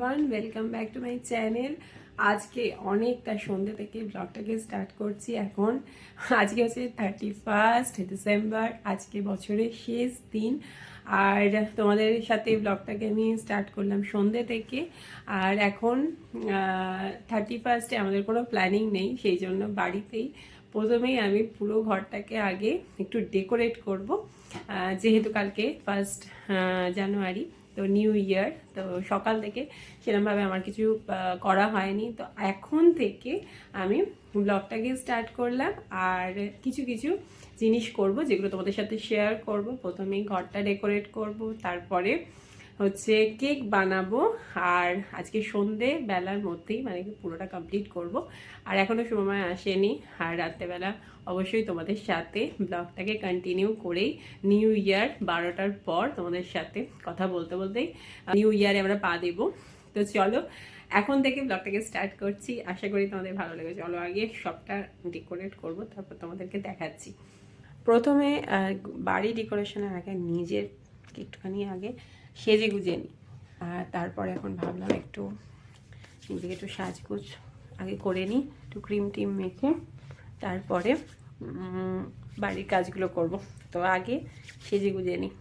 Everyone welcome back to my channel আজকে অনেকটা সন্ধ্যে থেকে ব্লগটাকে স্টার্ট করছি এখন। আজকে হচ্ছে থার্টি ফার্স্ট ডিসেম্বর আজকে বছরের শেষ দিন। আর তোমাদের সাথে ব্লগটাকে আমি স্টার্ট করলাম সন্ধ্যে থেকে। আর এখন থার্টি ফার্স্টে আমাদের কোনো প্ল্যানিং নেই, সেই জন্য বাড়িতেই প্রথমেই আমি পুরো ঘরটাকে আগে একটু ডেকোরেট করব। যেহেতু কালকে ফার্স্ট জানুয়ারি তো নিউ ইয়ার তো সকাল থেকে সেরকমভাবে আমার কিছু করা হয়নি। তো এখন থেকে আমি ব্লগটাকে স্টার্ট করলাম আর কিছু কিছু জিনিস করব যেগুলো তোমাদের সাথে শেয়ার করব। প্রথমেই ঘরটা ডেকোরেট করব, তারপরে হচ্ছে কেক বানাবো, আর আজকে সন্ধে বেলার মধ্যেই মানে পুরোটা কমপ্লিট করব। আর এখনও সময় আসেনি, আর রাত্রেবেলা অবশ্যই তোমাদের সাথে ব্লগটাকে কন্টিনিউ করেই নিউ ইয়ার বারোটার পর তোমাদের সাথে কথা বলতে বলতেই নিউ ইয়ারে আমরা পা দেব। তো চলো, এখন থেকে ব্লগটাকে স্টার্ট করছি। আশা করি তোমাদের ভালো লেগে চলো আগে সবটা ডেকোরেট করব, তারপর তোমাদেরকে দেখাচ্ছি। প্রথমে বাড়ি ডেকোরেশনের আগে নিজের একটুখানি আগে সেজে গুজে নিই আর তারপর এখন ভাবলাম একটু নিজেকে একটু সাজগুজ আগে করে নিই একটু ক্রিম টিম মেখে তারপরে বাড়ির কাজগুলো করব। তো আগে সেজে গুজে নিই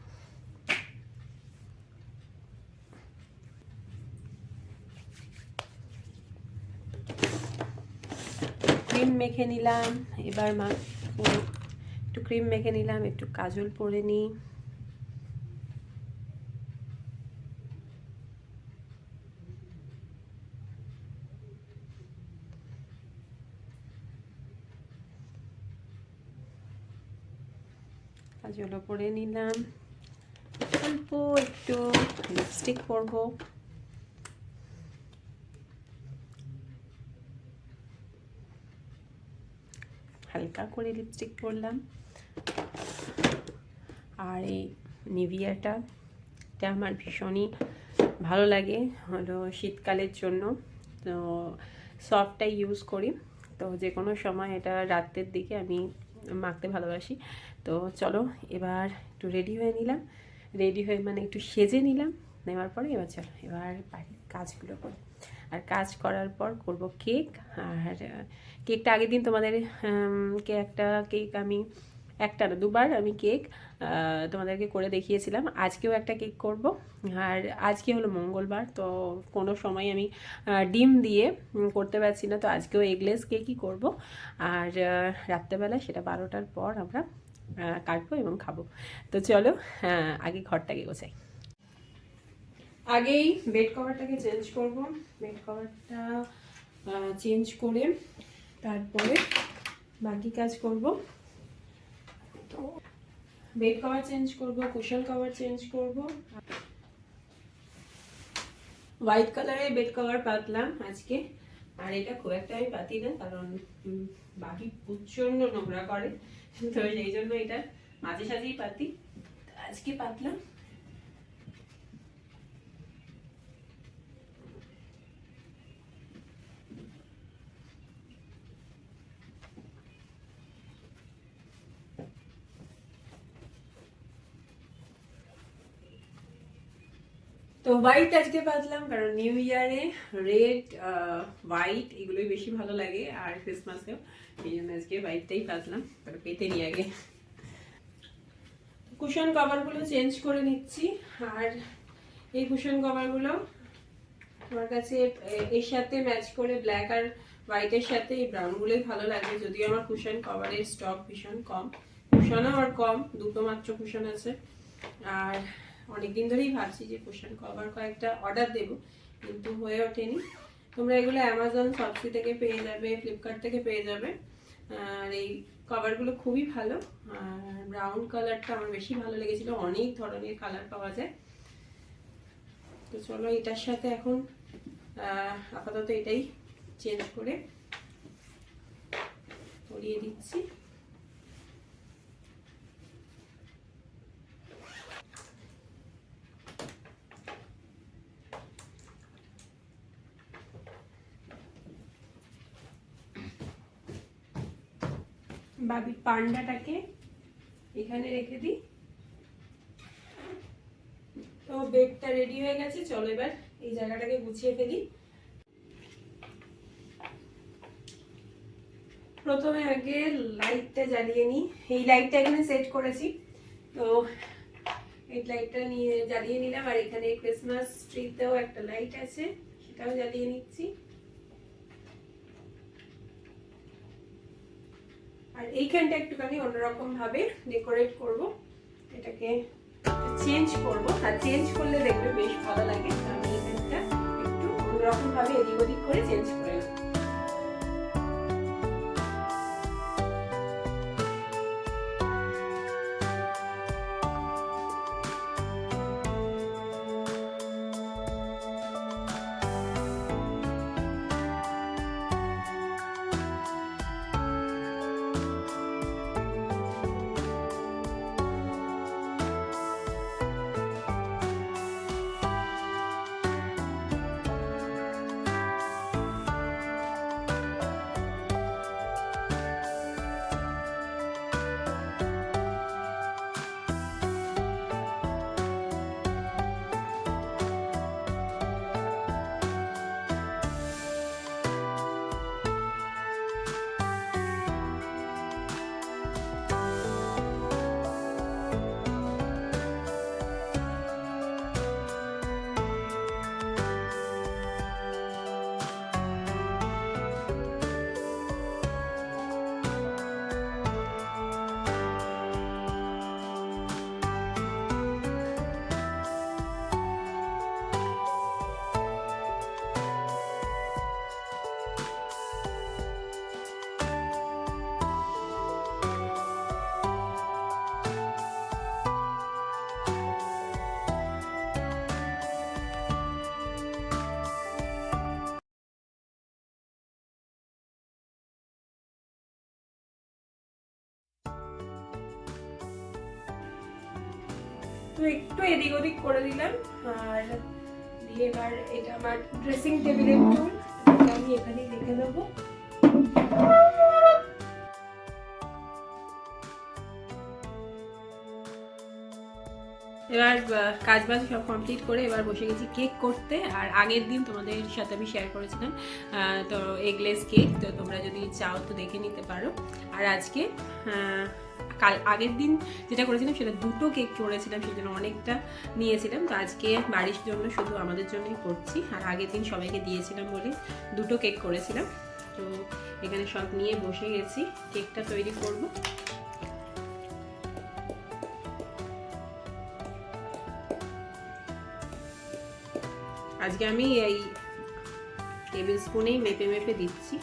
ক্রিম মেখে নিলাম, এবার মা একটু ক্রিম মেখে নিলাম, একটু কাজল পরে নিই কাজলও পরে নিলাম। অল্প একটু লিপস্টিক পরবো। হালকা করে লিপস্টিক পরলাম। আর এই নিভিয়াটা, এটা আমার ভীষণই ভালো লাগে হলো শীতকালের জন্য। তো সফটটাই ইউজ করি। তো যে কোনো সময় এটা রাতের দিকে আমি মাখতে ভালোবাসি। তো চলো, এবার একটু রেডি হয়ে নিলাম। রেডি হয়ে মানে একটু সেজে নিলাম, নেওয়ার পরে এবার চলো, এবার বাড়ির কাজগুলো করি। আর কাজ করার পর করব কেক আর কেকটা আগের দিন তোমাদের কে একটা কেক আমি, একটা না, দুবার আমি কেক তোমাদেরকে করে দেখিয়েছিলাম। আজকেও একটা কেক করব। আর আজকে হলো মঙ্গলবার, তো কোনো সময় আমি ডিম দিয়ে করতে পারছি না। তো আজকেও এগলেস কেকই করব। আর রাত্রেবেলা সেটা বারোটার পর আমরা কাটবো এবং খাব। তো চলো আগে ঘরটাকে গোছাই। আগেই বেড কভারটাকে চেঞ্জ করব। বেড কভারটা চেঞ্জ করে তারপরে বাকি কাজ করব। তো বেড কভার চেঞ্জ করব কুশন কভার চেঞ্জ করব। হোয়াইট কালারের বেড কভার পাতলাম আজকে। আর এটা খুব একটা আমি পাতি না, কারণ বাকি প্রচণ্ড নোংরা করে। তো সেই জন্য এটা মাঝে সাঝেই পাতি। আজকে পাতলাম। তো হোয়াইট আজকে পাতলাম কারণ নিউ ইয়ারে রেড হোয়াইট এগুলোই বেশি ভালো লাগে, আর ক্রিসমাসেও এই জন্য আজকে হোয়াইটটাই পাতলাম তারপর পেতে নিই আগে। কুশন কভারগুলো চেঞ্জ করে নিচ্ছি, আর এই কুশন কভারগুলো আমার কাছে এর সাথে ম্যাচ করে ব্ল্যাক আর হোয়াইটের সাথে এই ব্রাউনগুলোই ভালো লাগে, যদিও আমার কুশন কভারের স্টক ভীষণ কম। কুশনও আমার কম, দুটো মাত্র কুশন আছে। আর অনেকদিন ধরেই ভাবছি যে কুশন কভার কয়েকটা অর্ডার দেবো, কিন্তু হয়ে ওঠেনি। তোমরা এগুলো অ্যামাজন সবসি থেকে পেয়ে যাবে ফ্লিপকার্ট থেকে পেয়ে যাবে। আর এই কভারগুলো খুবই ভালো। আর ব্রাউন কালারটা আমার বেশি ভালো লেগেছিল, অনেক ধরনের কালার পাওয়া যায়। তো চলো এটার সাথে এখন আপাতত এটাই চেঞ্জ করে পরিয়ে দিচ্ছি। বাবি পান্ডাটাকে এখানে রেখে দিই। তো বেডটা রেডি হয়ে গেছে, চলো এবার এই জায়গাটাকে গুছিয়ে ফেলি। প্রথমে আগে লাইটটা জ্বালিয়ে নিই। এই লাইটটা এখানে সেট করেছি। তো এই লাইটটা নিয়ে জ্বালিয়ে নিলাম। আর এখানে ক্রিসমাস ট্রিতেও একটা লাইট আছে, সেটাও জ্বালিয়ে নিচ্ছি। আর এইখানটা একটুখানি অন্যরকম ভাবে ডেকোরেট করব। এটাকে চেঞ্জ করব। আর চেঞ্জ করলে দেখবে বেশ ভালো লাগে। তো আমি এখানটা একটু অন্যরকম ভাবে এদিক ওদিক করে চেঞ্জ করে। তো একটু এদিক ওদিক করে দিলাম। আর দিয়ে এবার এটা আমার ড্রেসিং টেবিলের টুল আমি এখানেই রেখে দেবো। এবার কাজ বাজ সব কমপ্লিট করে এবার বসে গেছি কেক করতে, আর আগের দিন তোমাদের সাথে আমি শেয়ার করেছিলাম তো এগলেস কেক তো তোমরা যদি চাও তো দেখে নিতে পারো। আর আজকে কাল, আগের দিন যেটা করেছিলাম সেটা দুটো কেক করেছিলাম সেই জন্য অনেকটা নিয়েছিলাম। তো আজকে বাড়ির জন্য শুধু আমাদের জন্যই করছি, আর আগের দিন সবাইকে দিয়েছিলাম বলে দুটো কেক করেছিলাম। তো এখানে সব নিয়ে বসে গেছি কেকটা তৈরি করব। আজকে আমি এই টেবিল স্পুনেই মেপে মেপে দিচ্ছি।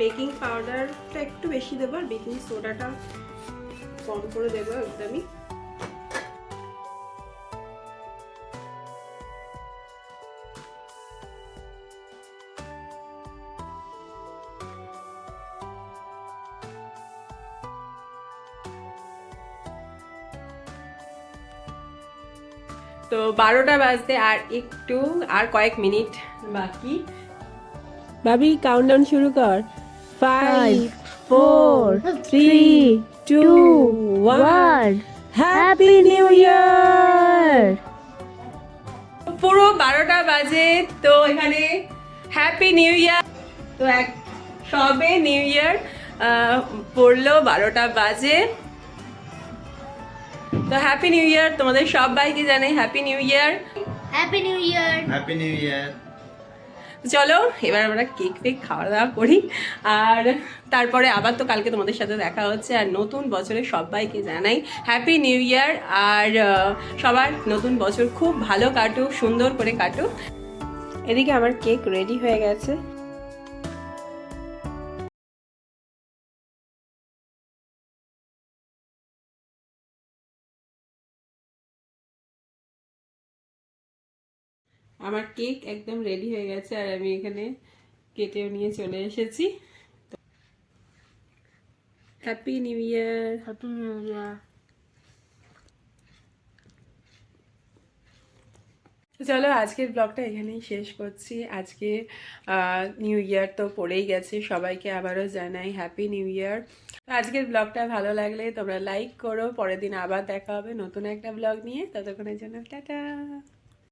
বেকিং পাউডারটা একটু বেশি দেবো আর বেকিং সোডাটা কম করে দেবো একদমই। তো বারোটা বাজতে আর একটু আর কয়েক মিনিট বাকি। ভাবি কাউন্টডাউন শুরু কর। Five four three two one happy new year পুরো বারোটা বাজে তো এখানে হ্যাপি নিউ ইয়ার তো এক সবে নিউ ইয়ার পড়ল বারোটা বাজে। তো হ্যাপি নিউ ইয়ার তোমাদের সবাইকে জানাই happy new year happy new year happy new year চলো এবার আমরা কেক ফেক খাওয়া দাওয়া করি। আর তারপরে আবার তো কালকে তোমাদের সাথে দেখা হচ্ছে আর নতুন বছরে সবাইকে জানাই হ্যাপি নিউ ইয়ার আর সবার নতুন বছর খুব ভালো কাটুক সুন্দর করে কাটুক। এদিকে আমার কেক রেডি হয়ে গেছে। আমার কেক একদম রেডি হয়ে গেছে আর আমি এখানে কেটেও নিয়ে চলে এসেছি। Happy new year happy new year চলো আজকের ব্লগটা এখানেই শেষ করছি। আজকে নিউ ইয়ার তো পড়েই গেছে সবাইকে আবারও জানাই হ্যাপি নিউ ইয়ার আজকের ব্লগটা ভালো লাগলে তোমরা লাইক করো পরের দিন আবার দেখা হবে নতুন একটা ব্লগ নিয়ে। ততক্ষণের জন্য টাটা!